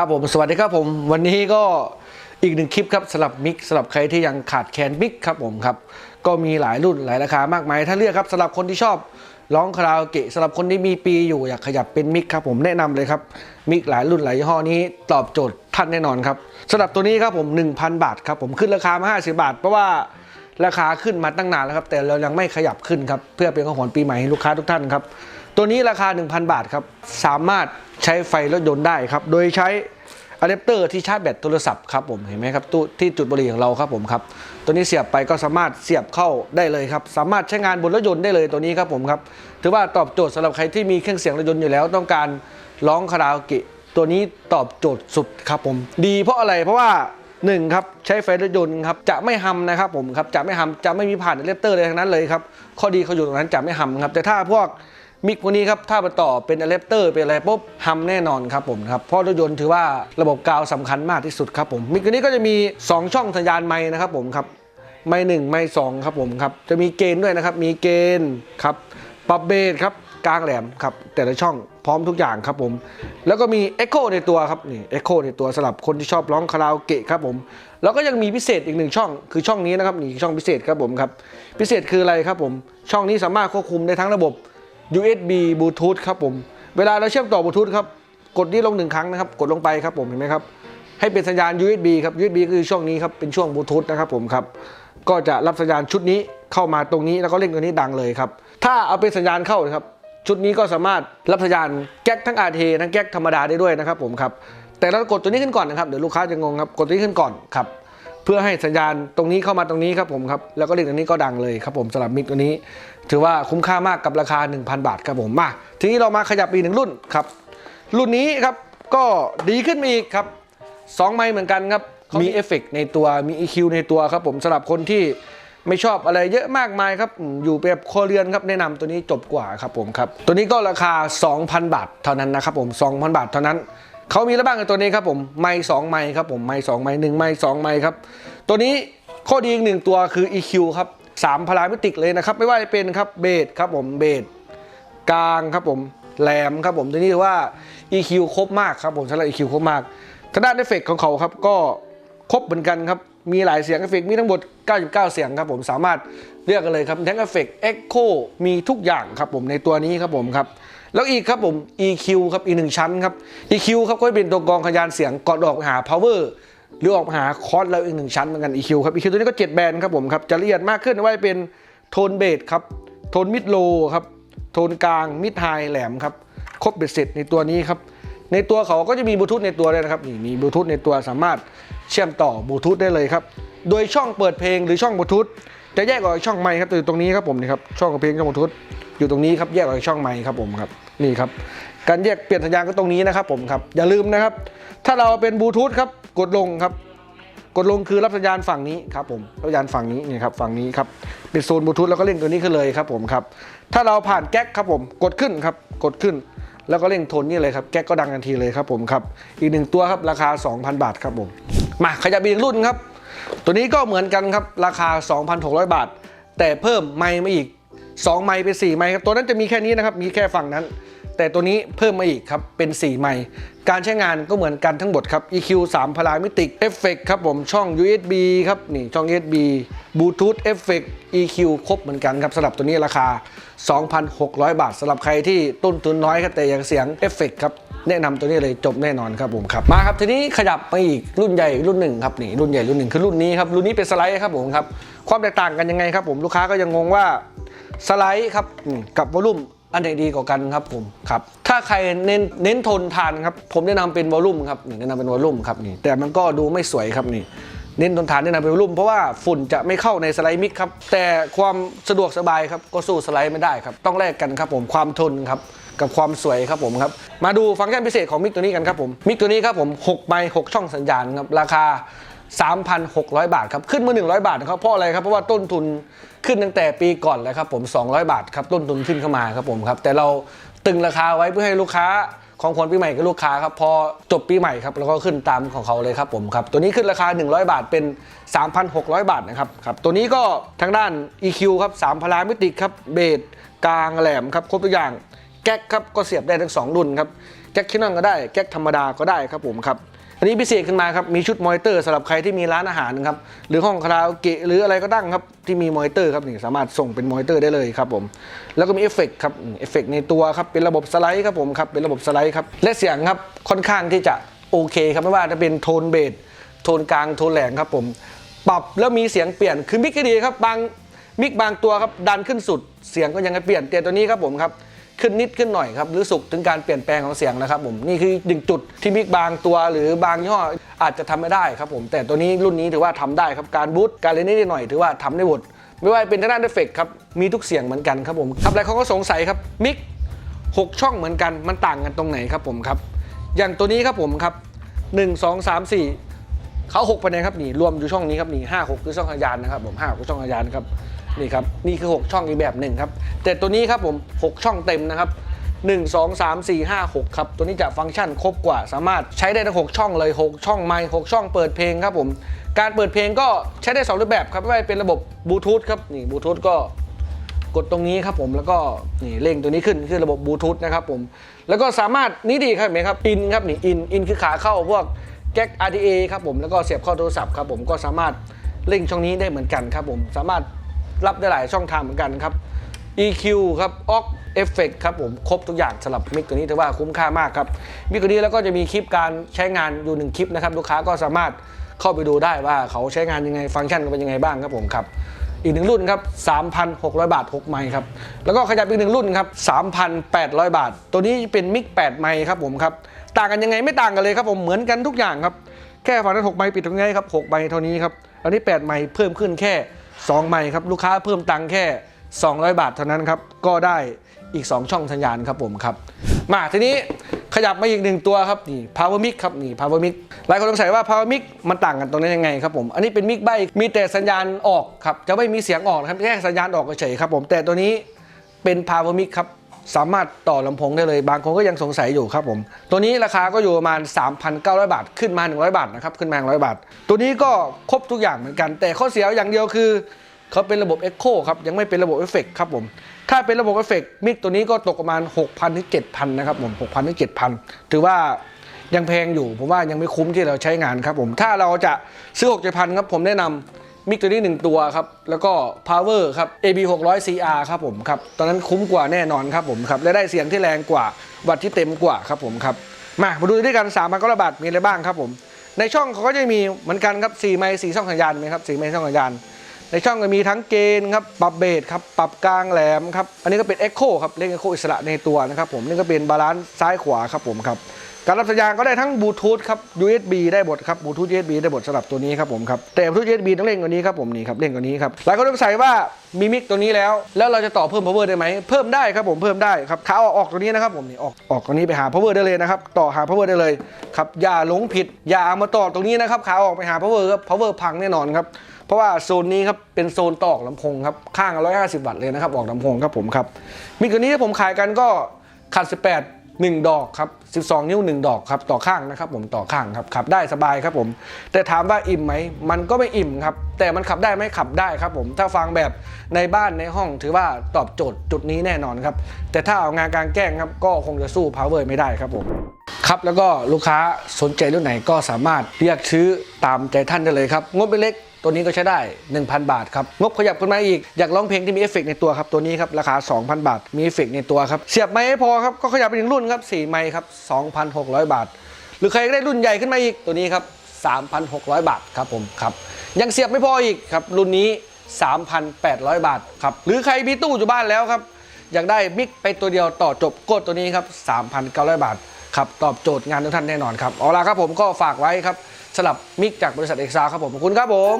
ครับผมสวัสดีครับผม วันนี้ก็อีกหนึ่งคลิปครับสำหรับมิกสำหรับใครที่ยังขาดแคลนมิกครับผมครับ ก็มีหลายรุ่นหลายราคามากมายถ้าเลือกครับสำหรับคนที่ชอบร้องคาราโอเกะสำหรับคนที่มีปีอยู่อยากขยับเป็นมิกครับผมแนะนำเลยครับมิกหลายรุ่นหลายยี่ห้อนี้ตอบโจทย์ท่านแน่นอนครับสำหรับตัวนี้ครับผม 1,000 บาทครับผมขึ้นราคามา 50 บาท เพราะว่าราคาขึ้นมาตั้งนานแล้วครับแต่เรายังไม่ขยับขึ้นครับเพื่อเป็นของขวัญปีใหม่ให้ลูกค้าทุกท่านครับ ตัวนี้ราคา 1,000 บาทครับ สามารถใช้ไฟรถยนต์ได้ครับ โดยใช้อะแดปเตอร์ที่ชาร์จแบตโทรศัพท์ครับผม เห็นไหมครับตู้ที่จุดบริของเราครับผมครับ ตัวนี้เสียบไปก็สามารถเสียบเข้าได้เลยครับ สามารถใช้งานบนรถยนต์ได้เลยตัวนี้ครับผมครับ ถือว่าตอบโจทย์สำหรับใครที่มีเครื่องเสียงรถยนต์อยู่แล้ว ต้องการร้องคาราโอเกะ ตัวนี้ตอบโจทย์สุดครับผม ดีเพราะอะไร เพราะว่าหนึ่งครับใช้ไฟรถยนต์ครับจะไม่ฮัมนะครับผมครับจะไม่ฮัมจะไม่มีผ่านอะแดปเตอร์เลยทั้งนั้นเลยครับ ข้อดีเขาอยู่ตรงนั้นจะไม่ฮัมครับ แต่ถ้าพวก มิกพวกนี้ครับถ้าไปต่อเป็นอะแดปเตอร์เป็นอะไรปุ๊บฮัมแน่นอนครับผมครับเพราะรถยนต์ถือว่าระบบกาวสำคัญมากที่สุดครับผมมิกตัวนี้ก็จะมี 2 ช่องสัญญาณไม้นะครับผมครับไม้หนึ่งไม้สองครับผมครับจะมีเกณฑ์ด้วยนะครับ มีเกณฑ์ครับปรับเบสครับกลางแหลมครับแต่ละช่องพร้อมทุกอย่างครับผม แล้วก็มี Echo ในตัวครับนี่ Echo ในตัวสำหรับคนที่ชอบร้องคาราโอเกะครับผม แล้วก็ยังมีพิเศษอีกหนึ่งช่องคือช่องนี้นะครับนี่ช่องพิเศษครับผมครับพิเศษคืออะไรครับผม ช่องนี้สามารถควบคุมได้ทั้งระบบ USB Bluetooth ครับผม เวลาเราเชื่อมต่อบลูทูธครับ กดนี้ลงหนึ่งครั้งนะครับ กดลงไปครับผม เห็นไหมครับ ให้เป็นสัญญาณ USB ครับ USB คือช่วงนี้ครับ เป็นช่วงบลูทูธนะครับผมครับ ก็จะรับสัญญาณชุดนี้เข้ามาตรงนี้แล้วก็เล่นตัวนี้ดังเลยครับ ถ้าเอาเป็นสัญญาณเข้านะครับ ชุดนี้ก็สามารถรับสัญญาณแก๊กทั้ง RT ทั้งแก๊กธรรมดาได้ด้วยนะครับผมครับ แต่เรากดตัวนี้ขึ้นก่อนนะครับ เดี๋ยวลูกค้าจะงงครับ กดตัวนี้ขึ้นก่อนครับ พื่อให้สัญญาณตรงนี้เข้ามาตรงนี้ครับผมครับแล้วก็เลขตรงนี้ก็ดังเลยครับผมสำหรับมิกตัวนี้ ถือว่าคุ้มค่ามากกับราคา 1,000 บาทครับผมมาทีนี้เรามาขยับอีกหนึ่งรุ่นครับ รุ่นนี้ครับก็ดีขึ้นมาอีกครับสองไมค์เหมือนกันครับมีเอฟเฟกต์ในตัวมี EQ ในตัวครับผมสำหรับคนที่ไม่ชอบอะไรเยอะมากมายครับอืมอยู่แบบครัวเรือนครับแนะนำตัวนี้จบกว่าครับผมครับ ตัวนี้ก็ราคา 2,000 บาทเท่านั้นนะครับผม 2,000 บาทเท่านั้น เขามีแล้วบ้างในตัวนี้ครับผมไม้สองไม้ครับผมไม้สองไม้หนึ่งไม้สองไม้ครับ ตัวนี้ข้อดีอีกหนึ่งตัวคือ EQ ครับสามพารามิติกเลยนะครับ ไม่ว่าจะเป็นครับเบสครับผมเบสกลางครับผมแหลมครับผมตัวนี้ว่า EQ ครบมากครับผมสำหรับ EQ ครบมากทางด้านเอฟเฟกของเขาครับก็ครบเหมือนกันครับมีหลายเสียงเอฟเฟกมีทั้งหมด 99 เสียงครับผมสามารถ เลือกกันเลยครับทั้งเอฟเฟกเอ็กโคมีทุกอย่างครับผมในตัวนี้ครับผมครับแล้วอีกครับผม EQ ครับอีกหนึ่งชั้นครับ EQ ครับก็เป็นตัวกรองขยานเสียงก่อนออกหา power หรือออกหาคอร์สแล้วอีกหนึ่งชั้นเหมือนกัน EQ ครับ EQ ตัวนี้ก็ 7 แบนด์ครับผมครับจะละเอียดมากขึ้นไว่าเป็นโทนเบสครับโทนมิดโลครับโทนกลางมิดไฮแหลมครับครบเบ็ดเสร็จในตัวนี้ครับในตัวเขาก็จะมีบลูทูธในตัวเลยนะครับนี่มีบลูทูธในตัวสามารถเชื่อมต่อบลูทูธได้เลยครับโดยช่องเปิดเพลงหรือช่องบลูทูธ จะแยกออกจากช่องไมค์ครับอยู่ตรงนี้ครับผมนี่ครับช่องกระเพงช่องบลูทูธอยู่ตรงนี้ครับแยกออกจากช่องไมค์ครับผมครับนี่ครับการแยกเปลี่ยนสัญญาณก็ตรงนี้นะครับผมครับอย่าลืมนะครับ ถ้าเราเป็นบลูทูธครับกดลงครับกดลงคือรับสัญญาณฝั่งนี้ครับผมรับสัญญาณฝั่งนี้นี่ครับฝั่งนี้ครับเป็นโซนบลูทูธแล้วก็เล่นตัวนี้ขึ้นเลยครับผมครับถ้าเราผ่านแก๊กครับผมกดขึ้นครับกดขึ้น แล้วก็เร่งโทนนี่เลยครับแก๊กก็ดังทันทีเลยครับผมครับอีกหนึ่งตัวครับราคา 2,000 บาทครับผมมาขยับอีกรุ่นครับ ตัวนี้ก็เหมือนกันครับราคา 2,600 บาท แต่เพิ่มไมค์มาอีก 2 ไมค์เป็น 4 ไมค์ครับ ตัวนั้นจะมีแค่นี้นะครับ มีแค่ฝั่งนั้น แต่ตัวนี้เพิ่มมาอีกครับ เป็น 4 ไมค์การใช้งานก็เหมือนกันทั้งหมดครับ EQ 3 พารามิติกเอฟเฟกครับผม ช่อง USB ครับนี่ช่อง USB Bluetooth Effect EQ ครบเหมือนกันครับสำหรับตัวนี้ราคา 2,600 บาทสำหรับใครที่ต้นทุนน้อยครับแต่อยากเสียงเอฟเฟกครับ แนะนำตัวนี้เลยจบแน่นอนครับผมครับมาครับทีนี้ขยับไปอีกรุ่นใหญ่รุ่นหนึ่งครับนี่รุ่นใหญ่รุ่นหนึ่งคือรุ่นนี้ครับรุ่นนี้เป็นสไลด์ครับผมครับความแตกต่างกันยังไงครับผมลูกค้าก็ยังงงว่าสไลด์ครับกับวอลลุ่มอันไหนดีกว่ากันครับผมครับถ้าใครเน้นเน้นทนทานครับผมแนะนำเป็นวอลลุ่มครับแนะนำเป็นวอลลุ่มครับนี่แต่มันก็ดูไม่สวยครับนี่ เน้นทนทานแนะนำเป็นวอลลุ่มเพราะว่าฝุ่นจะไม่เข้าในสไลด์มิกครับแต่ความสะดวกสบายครับก็สู้สไลด์ไม่ได้ครับต้องแลกกันครับผมความทนครับกับความสวยครับผมครับ มาดูฟังก์ชันพิเศษของมิกตัวนี้กันครับผม มิกตัวนี้ครับผม6ใบ6ช่องสัญญาณครับ ราคา 3,600 บาทครับ ขึ้นมา 100 บาทนะครับเพราะอะไรครับ เพราะว่าต้นทุนขึ้นตั้งแต่ปีก่อนแล้วครับผม 200 บาทครับ ต้นทุนขึ้นเข้ามาครับผมครับ แต่เราตึงราคาไว้เพื่อให้ลูกค้า ของคนปีใหม่กับลูกค้าครับพอจบปีใหม่ครับเราก็ขึ้นตามของเขาเลยครับผมครับตัวนี้ขึ้นราคา 100 บาทเป็น 3,600 บาทนะครับครับตัวนี้ก็ทางด้าน EQ ครับ3พารามิติกครับเบสกลางแหลมครับครบทุกอย่างแก๊กครับก็เสียบได้ทั้งสองรุ่นครับแก๊กคินอนก็ได้แก๊กธรรมดาก็ได้ครับผมครับ อันนี้พิเศษขึ้นมาครับ มีชุดมอนิเตอร์สำหรับใครที่มีร้านอาหารนะครับ หรือห้องคาราโอเกะหรืออะไรก็ตั้งครับ ที่มีมอนิเตอร์ครับนี่สามารถส่งเป็นมอนิเตอร์ได้เลยครับผม แล้วก็มีเอฟเฟกต์ครับเอฟเฟกต์ในตัวครับ เป็นระบบสไลด์ครับผมครับ เป็นระบบสไลด์ครับ และเสียงครับค่อนข้างที่จะโอเคครับไม่ว่าจะเป็นโทนเบส โทนกลาง โทนแหลงครับผม ปรับแล้วมีเสียงเปลี่ยน คือมิกก็ดีครับ บางมิกบางตัวครับดันขึ้นสุด เสียงก็ยังไม่เปลี่ยนแต่ตัวนี้ครับผมครับ ขึ้นนิดขึ้นหน่อยครับหรือสุกถึงการเปลี่ยนแปลงของเสียงนะครับผมนี่คือหนึ่งจุดที่มิกบางตัว หรือบางยี่ห้ออาจจะทำไม่ได้ครับผมแต่ตัวนี้รุ่นนี้ถือว่าทำได้ครับการบูตการเล่นนิดหน่อยถือว่าทำได้หมดไม่ว่าเป็นทางด้านเอฟเฟกต์ครับมีทุกเสียงเหมือนกันครับผมครับหลายคนก็สงสัยครับมิกหกช่องเหมือนกันมันต่างกันตรงไหนครับผมครับอย่างตัวนี้ครับผมครับหนึ่งสองสามสี่ เขาหกคะแนนครับนี่รวมอยู่ช่องนี้ครับนี่ห้าหกคือช่องขยานนะครับผมห้าคือช่องขยานครับนี่ครับนี่คือ 6 ช่องอีกแบบหนึ่งครับแต่ตัวนี้ครับผม 6 ช่องเต็มนะครับ1 2 3 4 5 6ครับตัวนี้จะฟังก์ชันครบกว่าสามารถใช้ได้ทั้ง6ช่องเลย 6 ช่องไมค์6ช่องเปิดเพลงครับผมการเปิดเพลงก็ใช้ได้สองรูปแบบครับไม่ว่าเป็นระบบบลูทูธครับนี่บลูทูธก็กดตรงนี้ครับผมแล้วก็นี่เร่งตัวนี้ขึ้นคือระบบบลูทูธนะครับผมแล้วก็สามารถนี่ดีครับเห็นไหมครับอินครับนี่อินอินคือขาเข้าพวก แก๊ก RTA ครับผมแล้วก็เสียบเข้าโทรศัพท์ครับผมก็สามารถเร่งช่องนี้ได้เหมือนกันครับผมสามารถรับได้หลายช่องทางเหมือนกันครับ EQ ครับ Aux Effect ครับผมครบทุกอย่างสำหรับมิกตัวนี้ถือว่าคุ้มค่ามากครับมิกตัวนี้แล้วก็จะมีคลิปการใช้งานอยู่หนึ่งคลิปนะครับลูกค้าก็สามารถเข้าไปดูได้ว่าเขาใช้งานยังไงฟังก์ชันเป็นยังไงบ้างครับผมครับอีกหนึ่งรุ่นครับ 3,600 บาท 6 ไมค์ครับ แล้วก็ขยับอีกหนึ่งรุ่นครับ 3,800 บาท ตัวนี้เป็นมิก 8 ไมค์ครับผมครับ ต่างกันยังไงไม่ต่างกันเลยครับผมเหมือนกันทุกอย่างครับ แค่ฝั่งนั้น6ไมค์ปิดตรงนี้ครับ6ไมค์เท่านี้ครับอันนี้8ไมค์เพิ่มขึ้นแค่2ไมค์ครับลูกค้าเพิ่มตังค์แค่ 200 บาทเท่านั้นครับก็ได้อีก 2 ช่องสัญญาณครับผมครับ มาทีนี้ขยับมาอีกหนึ่งตัวครับนี่ power mic ครับนี่ power mic หลายคนสงสัยว่า power mic มันต่างกันตรงนี้ยังไงครับผม อันนี้เป็นมิกใบมีแต่สัญญาณออกครับจะไม่มีเสียงออกนะครับแค่สัญญาณออกเฉยครับผมแต่ตัวนี้เป็น power mic ครับ สามารถต่อลำโพงได้เลย บางคนก็ยังสงสัยอยู่ครับผม ตัวนี้ราคาก็อยู่ประมาณ 3,900 บาท ขึ้นมา 100 บาทนะครับ ขึ้นมา 100 บาท ตัวนี้ก็ครบทุกอย่างเหมือนกัน แต่ข้อเสียอย่างเดียวคือ เขาเป็นระบบ Echo ครับ ยังไม่เป็นระบบเอฟเฟกครับผม ถ้าเป็นระบบเอฟเฟกมิกตัวนี้ก็ตกประมาณ 6,000ถึง7,000 นะครับผม 6,000ถึง7,000 ถือว่ายังแพงอยู่ ผมว่ายังไม่คุ้มที่เราใช้งานครับผม ถ้าเราจะซื้อ6,000ครับผมแนะนำ มิกตัวนี้ 1 ตัวครับ แล้วก็ power ครับ AB 600 CR ครับผมครับ ตอนนั้นคุ้มกว่าแน่นอนครับผมครับ และได้เสียงที่แรงกว่า วัตที่เต็มกว่าครับผมครับ มามาดูด้วยกัน3 0 0 0บาทมีอะไรบ้างครับผม ในช่องเขาก็จะมีเหมือนกันครับ4ไมค์4ช่องสัญญาณไหมครับ4ไมค์ช่องสัญญาณ ในช่องก็มีทั้งเกณฑ์ครับ ปรับเบสครับ ปรับกลางแหลมครับ อันนี้ก็เป็น Echo ครับ เล่น Echo อิสระในตัวนะครับผม นี่ก็เป็นบาลานซ์ซ้ายขวาครับผมครับ การรับสัญญาณก็ได้ทั้งบลูทูธครับ USB ได้หมดครับบลูทูธ USB ได้หมดสำหรับตัวนี้ครับผมครับแต่บลูทูธ USB ต้องเล่นกว่านี้ครับผมนี่ครับเล่นกว่านี้ครับหลายคนสงสัยว่ามีมิกตัวนี้แล้ว แล้วเราจะต่อเพิ่ม power ได้ไหมเพิ่มได้ครับผมเพิ่มได้ครับขาออกออกตัวนี้นะครับผมนี่ออกออกตัวนี้ไปหา power ได้เลยนะครับต่อหา power ได้เลยครับอย่าหลงผิดอย่าเอามาต่อตรงนี้นะครับขาออกไปหา power ครับ power พังแน่นอนครับเพราะว่าโซนนี้ครับ เป็นโซนต่อกลำโพงครับ ข้าง 150 วัตต์เลยนะครับ ออกลำโพงครับผมครับมิกตัวนี้ที่ผมขายกันก็ขัด 18 1 ดอกครับ 12 นิ้ว 1 ดอกครับต่อข้างนะครับ ผมต่อข้างครับขับได้สบายครับผม แต่ถามว่าอิ่มไหมมันก็ไม่อิ่มครับ แต่มันขับได้ไหมขับได้ครับผมถ้าฟังแบบในบ้านในห้องถือว่าตอบโจทย์จุดนี้แน่นอนครับ แต่ถ้าเอางานกลางแจ้งครับก็คงจะสู้ power ไม่ได้ครับผมครับแล้วก็ลูกค้าสนใจรุ่นไหนก็สามารถเรียกซื้อตามใจท่านได้เลยครับงบไม่เล็ก ตัวนี้ก็ใช้ได้ 1,000 บาทครับ งบขยับขึ้นมาอีก อยากร้องเพลงที่มีเอฟเฟกในตัวครับ ตัวนี้ครับ ราคา 2,000 บาท มีเอฟเฟกในตัวครับ เสียบไม้ให้พอครับ ก็ขยับไปถึงรุ่นครับ 4 ไม้ครับ 2,600 บาท หรือใครได้รุ่นใหญ่ขึ้นมาอีก ตัวนี้ครับ 3,600 บาทครับผมครับ ยังเสียบไม่พออีกครับ รุ่นนี้ 3,800 บาทครับ หรือใครมีตู้อยู่บ้านแล้วครับ อยากได้มิกไปตัวเดียวต่อจบกดตัวนี้ครับ 3,900 บาท ครับ ตอบโจทย์งานทุกท่านแน่นอนครับเอาล่ะครับผมก็ฝากไว้ครับสำหรับมิกจากบริษัทเอกซาครับผมขอบคุณครับผม